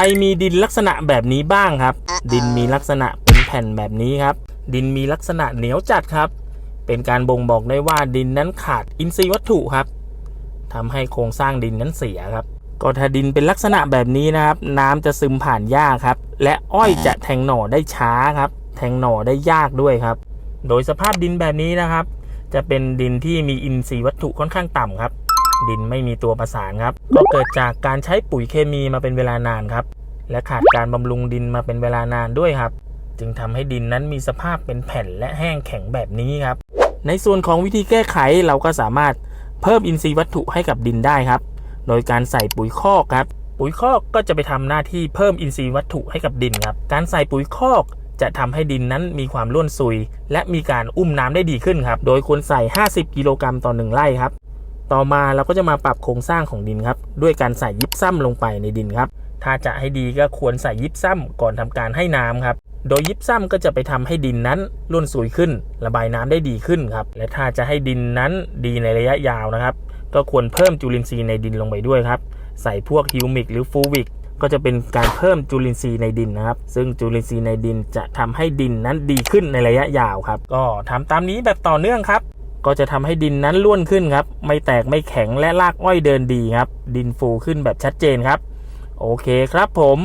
รมีดินลักษณะแบบนี้บ้างครับ ดินมีลักษณะเป็นแผ่นแบบนี้ครับ ดินมีลักษณะเหนียวจัดครับ เป็นการบ่งบอกได้ว่าดินนั้นขาดอินทรีย์วัตถุครับทำให้โครงสร้างดินนั้นเสียครับ ก็ถ้าดินเป็นลักษณะแบบนี้นะครับ น้ำจะซึมผ่านยากครับ และอ้อยจะแทงหน่อได้ช้าครับ แทงหน่อได้ยากด้วยครับ โดยสภาพดินแบบนี้นะครับ จะเป็นดินที่มีอินทรีย์วัตถุค่อนข้างต่ำครับ ดินไม่มีตัวประสานครับ ก็เกิดจากการใช้ปุ๋ยเคมีมาเป็นเวลานานครับ และขาดการบำรุงดินมาเป็นเวลานานด้วยครับ จึงทำให้ดินนั้นมีสภาพเป็นแผ่นและแห้งแข็งแบบนี้ครับ ในส่วนของวิธีแก้ไขเราก็สามารถเพิ่มอินทรีย์วัตถุให้กับดินได้ครับ โดยการใส่ปุ๋ยคอกครับ ปุ๋ยคอกก็จะไปทำหน้าที่เพิ่มอินทรีย์วัตถุให้กับดินครับ การใส่ปุ๋ยคอกจะทำให้ดินนั้นมีความร่วนซุย และมีการอุ้มน้ำได้ดีขึ้นครับ โดยควรใส่ 50 กิโลกรัมต่อหนึ่งไร่ครับ ต่อมาเราก็จะมาปรับโครงสร้างของดินครับ ด้วยการใส่ยิปซัมลงไปในดินครับ ถ้าจะให้ดีก็ควรใส่ยิปซัมก่อนทำการให้น้ำครับ โดยยิปซัมก็จะไปทำให้ดินนั้นร่วนซุยขึ้น ระบายน้ำได้ดีขึ้นครับ และถ้าจะให้ดินนั้นดีในระยะยาวนะครับ ก็ควรเพิ่มจุลินทรีย์ในดินลงไปด้วยครับ ใส่พวกฮิวมิกหรือฟูวิกก็จะเป็นการเพิ่มจุลินทรีย์ในดินนะครับ ซึ่งจุลินทรีย์ในดินจะทำให้ดินนั้นดีขึ้นในระยะยาวครับ ก็ทำตามนี้แบบต่อเนื่องครับ ก็จะทำให้ดินนั้นล้วนขึ้นครับ ไม่แตกไม่แข็งและรากอ้อยเดินดีครับ ดินฟูขึ้นแบบชัดเจนครับ โอเคครับผม